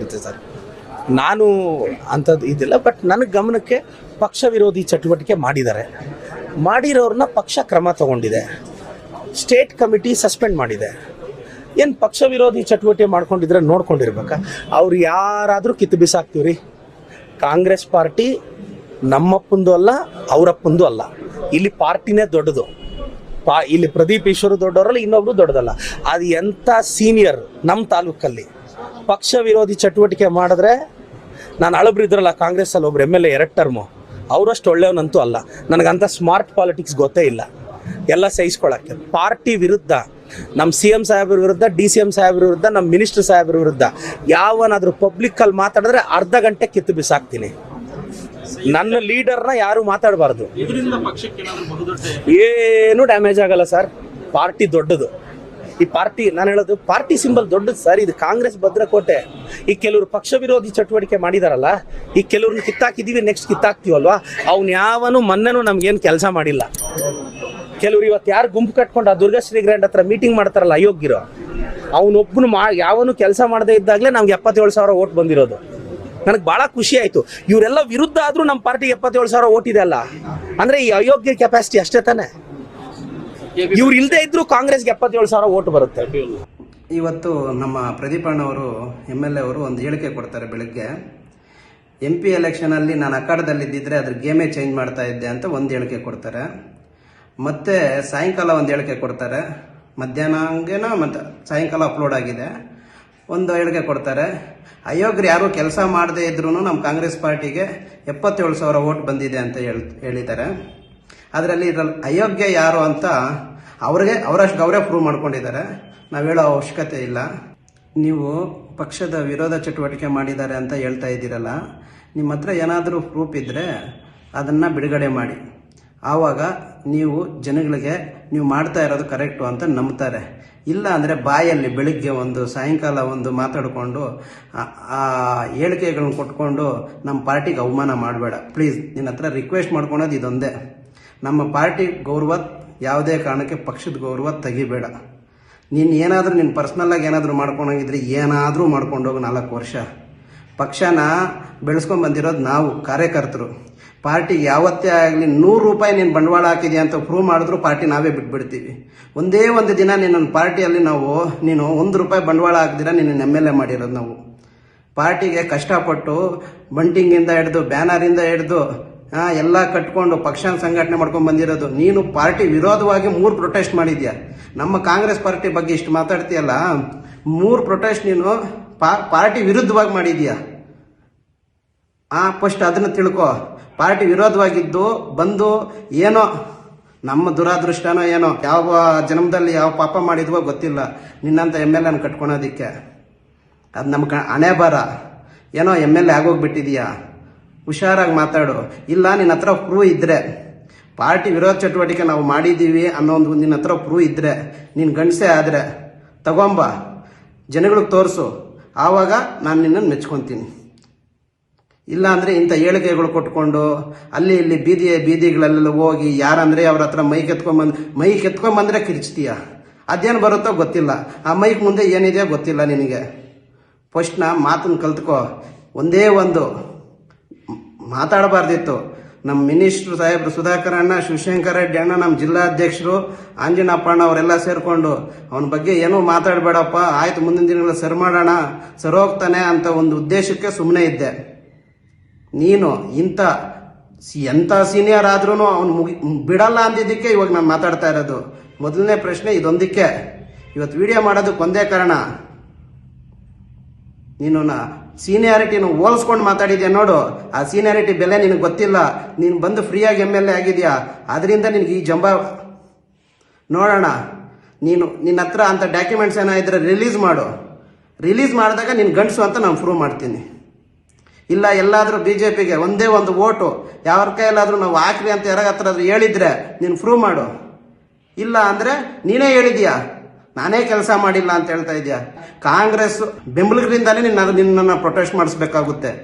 ಇರುತ್ತೆ ಸರ್. ನಾನು ಅಂಥದ್ದು ಇದಿಲ್ಲ ಬಟ್ ನನ್ನ ಗಮನಕ್ಕೆ ಪಕ್ಷ ವಿರೋಧಿ ಚಟುವಟಿಕೆ ಮಾಡಿದ್ದಾರೆ. ಮಾಡಿರೋರನ್ನ ಪಕ್ಷ ಕ್ರಮ ತಗೊಂಡಿದೆ. ಸ್ಟೇಟ್ ಕಮಿಟಿ ಸಸ್ಪೆಂಡ್ ಮಾಡಿದೆ. ಏನು ಪಕ್ಷ ವಿರೋಧಿ ಚಟುವಟಿಕೆ ಮಾಡ್ಕೊಂಡಿದ್ರೆ ನೋಡ್ಕೊಂಡಿರ್ಬೇಕಾ? ಅವ್ರು ಯಾರಾದರೂ ಕಿತ್ತು ಬಿಸಾಕ್ತೀವ್ರಿ? ಕಾಂಗ್ರೆಸ್ ಪಾರ್ಟಿ ನಮ್ಮಪ್ಪಂದು ಅಲ್ಲ, ಅವರಪ್ಪಂದು ಅಲ್ಲ. ಇಲ್ಲಿ ಪಾರ್ಟಿನೇ ದೊಡ್ಡದು. ಪಾ, ಇಲ್ಲಿ ಪ್ರದೀಪ್ ಈಶ್ವರ ದೊಡ್ಡವರಲ್ಲ, ಇನ್ನೊಬ್ರು ದೊಡ್ಡದಲ್ಲ. ಅದು ಎಂಥ ಸೀನಿಯರ್ ನಮ್ಮ ತಾಲೂಕಲ್ಲಿ ಪಕ್ಷ ವಿರೋಧಿ ಚಟುವಟಿಕೆ ಮಾಡಿದ್ರೆ ನಾನು ಅಳಬ್ರು ಇದ್ರಲ್ಲ ಕಾಂಗ್ರೆಸ್ಸಲ್ಲಿ ಒಬ್ರು ಎಂ ಎಲ್ ಎ ಎರಡು ಟರ್ಮು ಅವರಷ್ಟು ಒಳ್ಳೆಯವನಂತೂ ಅಲ್ಲ. ನನಗಂಥ ಸ್ಮಾರ್ಟ್ ಪಾಲಿಟಿಕ್ಸ್ ಗೊತ್ತೇ ಇಲ್ಲ. ಎಲ್ಲ ಸಹಿಸ್ಕೊಳಕ್ಕೆ. ಪಾರ್ಟಿ ವಿರುದ್ಧ ನಮ್ಮ ಸಿ ಎಂ ಸಾಹೇಬ್ರ ವಿರುದ್ಧ ಡಿ ಸಿ ಎಂ ಸಾಹೇಬ್ರ ವಿರುದ್ಧ ನಮ್ಮ ಮಿನಿಸ್ಟರ್ ಸಾಹೇಬ್ರ ವಿರುದ್ಧ ಯಾವನಾದರೂ ಪಬ್ಲಿಕ್ಕಲ್ಲಿ ಮಾತಾಡಿದ್ರೆ ಅರ್ಧ ಗಂಟೆ ಕಿತ್ತು ಬಿಸಾಕ್ತೀನಿ. ನನ್ನ ಲೀಡರ್ನ ಯಾರು ಮಾತಾಡಬಾರ್ದು. ಏನು ಡ್ಯಾಮೇಜ್ ಆಗಲ್ಲ ಸರ್. ಪಾರ್ಟಿ ದೊಡ್ಡದು. ಈ ಪಾರ್ಟಿ, ನಾನು ಹೇಳೋದು ಪಾರ್ಟಿ ಸಿಂಬಲ್ ದೊಡ್ಡದು ಸರ್, ಇದು ಕಾಂಗ್ರೆಸ್ ಭದ್ರಕೋಟೆ. ಈ ಕೆಲವರು ಪಕ್ಷ ವಿರೋಧಿ ಚಟುವಟಿಕೆ ಮಾಡಿದಾರಲ್ಲ, ಈ ಕೆಲವ್ರನ್ನ ಕಿತ್ತಾಕಿದೀವಿ ನೆಕ್ಸ್ಟ್ ಕಿತ್ತಾಕ್ತೀವಲ್ವಾ ಅವ್ನು ಯಾವನು ಮೊನ್ನೆನೂ ನಮ್ಗೇನು ಕೆಲಸ ಮಾಡಿಲ್ಲ. ಕೆಲವ್ರು ಇವತ್ತು ಯಾರು ಗುಂಪು ಕಟ್ಕೊಂಡು ಆ ದುರ್ಗಾಶ್ರೀ ಗ್ರ್ಯಾಂಡ್ ಹತ್ರ ಮೀಟಿಂಗ್ ಮಾಡ್ತಾರಲ್ಲ ಅಯೋಗ್ಯರು ಅವನೊಬ್ಬನು ಮಾ, ಯಾವನು ಕೆಲಸ ಮಾಡದೇ ಇದ್ದಾಗಲೇ ನಮ್ಗೆ ಎಪ್ಪತ್ತೇಳು ಸಾವಿರ ಓಟ್ ಬಂದಿರೋದು. ನನಗೆ ಭಾಳ ಖುಷಿ ಆಯಿತು. ಇವರೆಲ್ಲ ವಿರುದ್ಧ ಆದರೂ ನಮ್ಮ ಪಾರ್ಟಿಗೆ ಎಪ್ಪತ್ತೇಳು ಸಾವಿರ ಓಟ್ ಇದೆ ಅಲ್ಲ. ಅಂದರೆ ಈ ಅಯೋಗ್ಯ ಕೆಪಾಸಿಟಿ ಅಷ್ಟೇ ತಾನೆ? ಇವ್ರು ಇಲ್ಲದೆ ಇದ್ರು ಕಾಂಗ್ರೆಸ್ಗೆ ಎಪ್ಪತ್ತೇಳು ಸಾವಿರ ಓಟ್ ಬರುತ್ತೆ. ಇವತ್ತು ನಮ್ಮ ಪ್ರದೀಪ್ ಅಣ್ಣವರು ಎಂ ಎಲ್ ಎ ಅವರು ಒಂದು ಹೇಳಿಕೆ ಕೊಡ್ತಾರೆ ಬೆಳಗ್ಗೆ. ಎಂ ಪಿ ಎಲೆಕ್ಷನಲ್ಲಿ ನಾನು ಅಖಾಡದಲ್ಲಿದ್ದಿದ್ರೆ ಅದ್ರ ಗೇಮೇ ಚೇಂಜ್ ಮಾಡ್ತಾ ಇದ್ದೆ ಅಂತ ಒಂದು ಹೇಳಿಕೆ ಕೊಡ್ತಾರೆ. ಮತ್ತೆ ಸಾಯಂಕಾಲ ಒಂದು ಹೇಳಿಕೆ ಕೊಡ್ತಾರೆ. ಮಧ್ಯಾಹ್ನ ಹಂಗೇನೋ ಮತ್ತು ಸಾಯಂಕಾಲ ಅಪ್ಲೋಡ್ ಆಗಿದೆ. ಒಂದು ಹೇಳಿಕೆ ಕೊಡ್ತಾರೆ. ಅಯೋಗ್ಯರು ಯಾರು ಕೆಲಸ ಮಾಡದೇ ಇದ್ರೂ ನಮ್ಮ ಕಾಂಗ್ರೆಸ್ ಪಾರ್ಟಿಗೆ ಎಪ್ಪತ್ತೇಳು ಸಾವಿರ ಓಟ್ ಬಂದಿದೆ ಅಂತ ಹೇಳ್ ಹೇಳಿದ್ದಾರೆ. ಅದರಲ್ಲಿ ಇದ್ರಲ್ಲಿ ಅಯೋಗ್ಯ ಯಾರು ಅಂತ ಅವ್ರಿಗೆ, ಅವರಷ್ಟು ಅವರೇ ಪ್ರೂವ್ ಮಾಡ್ಕೊಂಡಿದ್ದಾರೆ. ನಾವು ಹೇಳೋ ಅವಶ್ಯಕತೆ ಇಲ್ಲ. ನೀವು ಪಕ್ಷದ ವಿರೋಧ ಚಟುವಟಿಕೆ ಮಾಡಿದ್ದಾರೆ ಅಂತ ಹೇಳ್ತಾ ಇದ್ದೀರಲ್ಲ, ನಿಮ್ಮ ಹತ್ರ ಏನಾದರೂ ಪ್ರೂಫ್ ಇದ್ದರೆ ಅದನ್ನು ಬಿಡುಗಡೆ ಮಾಡಿ. ಆವಾಗ ನೀವು ಜನಗಳಿಗೆ, ನೀವು ಮಾಡ್ತಾ ಇರೋದು ಕರೆಕ್ಟು ಅಂತ ನಂಬ್ತಾರೆ. ಇಲ್ಲ ಅಂದರೆ ಬಾಯಲ್ಲಿ ಬೆಳಿಗ್ಗೆ ಒಂದು, ಸಾಯಂಕಾಲ ಒಂದು ಮಾತಾಡಿಕೊಂಡು, ಆ- ಹೇಳಿಕೆಗಳನ್ನ ಕೊಟ್ಕೊಂಡು ನಮ್ಮ ಪಾರ್ಟಿಗೆ ಅವಮಾನ ಮಾಡಬೇಡ. ಪ್ಲೀಸ್ ನಿನ್ನ ಹತ್ರ ರಿಕ್ವೆಸ್ಟ್ ಮಾಡ್ಕೊಳೋದು ಇದೊಂದೇ. ನಮ್ಮ ಪಾರ್ಟಿ ಗೌರವ ಯಾವುದೇ ಕಾರಣಕ್ಕೆ ಪಕ್ಷದ ಗೌರವ ತೆಗಿಬೇಡ. ನೀನು ಏನಾದರೂ ನೀನು ಪರ್ಸ್ನಲ್ಲಾಗಿ ಏನಾದರೂ ಮಾಡ್ಕೊಂಡೋಗಿದ್ರೆ ಏನಾದರೂ ಮಾಡ್ಕೊಂಡೋಗು ನಾಲ್ಕು ವರ್ಷ. ಪಕ್ಷನ ಬೆಳೆಸ್ಕೊಂಡು ಬಂದಿರೋದು ನಾವು, ಕಾರ್ಯಕರ್ತರು. ಪಾರ್ಟಿಗೆ ಯಾವತ್ತೇ ಆಗಲಿ ನೂರು ರೂಪಾಯಿ ನೀನು ಬಂಡವಾಳ ಹಾಕಿದೆಯಾ ಅಂತ ಪ್ರೂವ್ ಮಾಡಿದ್ರು ಪಾರ್ಟಿ ನಾವೇ ಬಿಟ್ಬಿಡ್ತೀವಿ. ಒಂದೇ ಒಂದು ದಿನ ನಿನ್ನ ಪಾರ್ಟಿಯಲ್ಲಿ ನಾವು, ನೀನು ಒಂದು ರೂಪಾಯಿ ಬಂಡವಾಳ ಹಾಕ್ದಿರ ನಿನ್ನ ಎಂ ಎಲ್ ಎ ಮಾಡಿರೋದು ನಾವು. ಪಾರ್ಟಿಗೆ ಕಷ್ಟಪಟ್ಟು ಬಂಟಿಂಗಿಂದ ಹಿಡ್ದು, ಬ್ಯಾನರಿಂದ ಹಿಡ್ದು ಎಲ್ಲ ಕಟ್ಕೊಂಡು ಪಕ್ಷ ಸಂಘಟನೆ ಮಾಡ್ಕೊಂಡು ಬಂದಿರೋದು. ನೀನು ಪಾರ್ಟಿ ವಿರೋಧವಾಗಿ ಮೂರು ಪ್ರೊಟೆಸ್ಟ್ ಮಾಡಿದ್ಯಾ? ನಮ್ಮ ಕಾಂಗ್ರೆಸ್ ಪಾರ್ಟಿ ಬಗ್ಗೆ ಇಷ್ಟು ಮಾತಾಡ್ತೀಯಲ್ಲ? ಮೂರು ಪ್ರೊಟೆಸ್ಟ್ ನೀನು ಪಾರ್ಟಿ ವಿರುದ್ಧವಾಗಿ ಮಾಡಿದ್ಯಾ? ಆ ಫಸ್ಟ್ ಅದನ್ನ ತಿಳ್ಕೊ. ಪಾರ್ಟಿ ವಿರೋಧವಾಗಿದ್ದು, ಬಂದು ಏನೋ ನಮ್ಮ ದುರಾದೃಷ್ಟನೋ ಏನೋ, ಯಾವ ಜನ್ಮದಲ್ಲಿ ಯಾವ ಪಾಪ ಮಾಡಿದ್ವೋ ಗೊತ್ತಿಲ್ಲ. ನಿನ್ನಂತ ಎಂ ಎಲ್ ಎನ್ ಕಟ್ಕೊಳೋದಿಕ್ಕೆ. ಅದು ನಮ್ಮ ಹಣೆ ಬರ ಏನೋ ಎಂ ಎಲ್ ಎ ಆಗೋಗ್ಬಿಟ್ಟಿದೀಯಾ? ಹುಷಾರಾಗಿ ಮಾತಾಡು. ಇಲ್ಲ, ನಿನ್ನ ಹತ್ರ ಪ್ರೂವ್ ಇದ್ರೆ. ಪಾರ್ಟಿ ವಿರೋಧ ಚಟುವಟಿಕೆ ನಾವು ಮಾಡಿದ್ದೀವಿ ಅನ್ನೋ ಒಂದು ನಿನ್ನ ಹತ್ರ ಪ್ರೂವ್ ಇದ್ರೆ, ನೀನು ಗಂಡಸೆ ಆದರೆ, ತಗೊಂಬ. ಜನಗಳಿಗೆ ತೋರಿಸು. ಆವಾಗ ನಾನು ನಿನ್ನನ್ನು ಮೆಚ್ಕೊತೀನಿ. ಇಲ್ಲ ಅಂದ್ರೆ ಇಂಥ ಹೇಳಿಕೆಗಳು ಕೊಟ್ಕೊಂಡು ಅಲ್ಲಿ ಇಲ್ಲಿ ಬೀದಿ ಬೀದಿಗಳಲ್ಲೆಲ್ಲ ಹೋಗಿ ಯಾರಂದರೆ ಅವ್ರ ಹತ್ರ ಮೈಕ್ ಎತ್ಕೊಂಬಂದು ಮೈಕ್ ಎತ್ಕೊಂಬಂದ್ರೆ ಕಿರ್ಚ್ತೀಯ. ಅದೇನು ಬರುತ್ತೋ ಗೊತ್ತಿಲ್ಲ. ಆ ಮೈಕ್ ಮುಂದೆ ಏನಿದೆಯೋ ಗೊತ್ತಿಲ್ಲ ನಿನಗೆ. ಫಸ್ಟ್ ನಾ ಮಾತನ್ನು ಕಲ್ತ್ಕೋ. ಒಂದೇ ಒಂದು. ಮಾತಾಡಬಾರ್ದಿತ್ತು. ನಮ್ಮ ಮಿನಿಸ್ಟ್ರು ಸಾಹೇಬ್ರು ಸುಧಾಕರ್ ಅಣ್ಣ, ಶಿವಶಂಕರ ರೆಡ್ಡಿ ಅಣ್ಣ ನಮ್ಮ ಜಿಲ್ಲಾಧ್ಯಕ್ಷರು ಆಂಜನಪ್ಪ ಅಣ್ಣ ಅವರೆಲ್ಲ ಸೇರಿಕೊಂಡು ಅವನ ಬಗ್ಗೆ ಏನೂ ಮಾತಾಡಬೇಡಪ್ಪ, ಆಯ್ತು ಮುಂದಿನ ದಿನಗಳ ಸರಿ ಮಾಡೋಣ ಸರೋಗ್ತಾನೆ ಅಂತ ಒಂದು ಉದ್ದೇಶಕ್ಕೆ ಸುಮ್ಮನೆ ಇದ್ದೆ. ನೀನು ಇಂಥ ಎಂಥ ಸೀನಿಯರ್ ಆದ್ರೂ ಅವ್ನು ಮುಗಿ, ಬಿಡಲ್ಲ ಅಂದಿದ್ದಕ್ಕೆ ಇವಾಗ ನಾನು ಮಾತಾಡ್ತಾ ಇರೋದು. ಮೊದಲನೇ ಪ್ರಶ್ನೆ ಇದೊಂದಕ್ಕೆ. ಇವತ್ತು ವಿಡಿಯೋ ಮಾಡೋದಕ್ಕೆ ಒಂದೇ ಕಾರಣ. ನೀನು ಸೀನಿಯಾರಿಟಿನ ಹೋಲಿಸ್ಕೊಂಡು ಮಾತಾಡಿದ್ಯಾ ನೋಡು. ಆ ಸೀನಿಯಾರಿಟಿ ಬೆಲೆ ನಿನಗೆ ಗೊತ್ತಿಲ್ಲ. ನೀನು ಬಂದು ಫ್ರೀಯಾಗಿ ಎಂ ಎಲ್ ಎ ಆಗಿದೆಯಾ? ಅದರಿಂದ ನಿನಗೆ ಈ ಜಂಬ ನೋಡೋಣ. ನೀನು, ನಿನ್ನ ಹತ್ರ ಅಂಥ ಡಾಕ್ಯುಮೆಂಟ್ಸ್ ಏನಾದರೆ ರಿಲೀಸ್ ಮಾಡು. ರಿಲೀಸ್ ಮಾಡಿದಾಗ ನೀನು ಗಂಡಸು ಅಂತ ನಾನು ಪ್ರೂವ್ ಮಾಡ್ತೀನಿ. ಇಲ್ಲ, ಎಲ್ಲಾದರೂ ಬಿ ಜೆ ಪಿಗೆ ಒಂದೇ ಒಂದು ಓಟು. ಯಾರ ಕೈಯಲ್ಲಾದರೂ ನಾವು ಹಾಕ್ರಿ ಅಂತ ಯಾರ ಹತ್ರ ಹೇಳಿದ್ರೆ ನೀನು ಪ್ರೂವ್ ಮಾಡು. ಇಲ್ಲ ಅಂದರೆ ನೀನೇ ಹೇಳಿದ್ಯಾ? ನಾನೇ ಕೆಲಸ ಮಾಡಿಲ್ಲ ಅಂತ ಹೇಳ್ತಾ ಇದೆಯಾ? ಕಾಂಗ್ರೆಸ್ ಬೆಂಬಲಿಗರಿಂದಾನೇ ನಿನ್ನ ನಿನ್ನನ್ನು ಪ್ರೊಟೆಸ್ಟ್ ಮಾಡಿಸ್ಬೇಕಾಗುತ್ತೆ.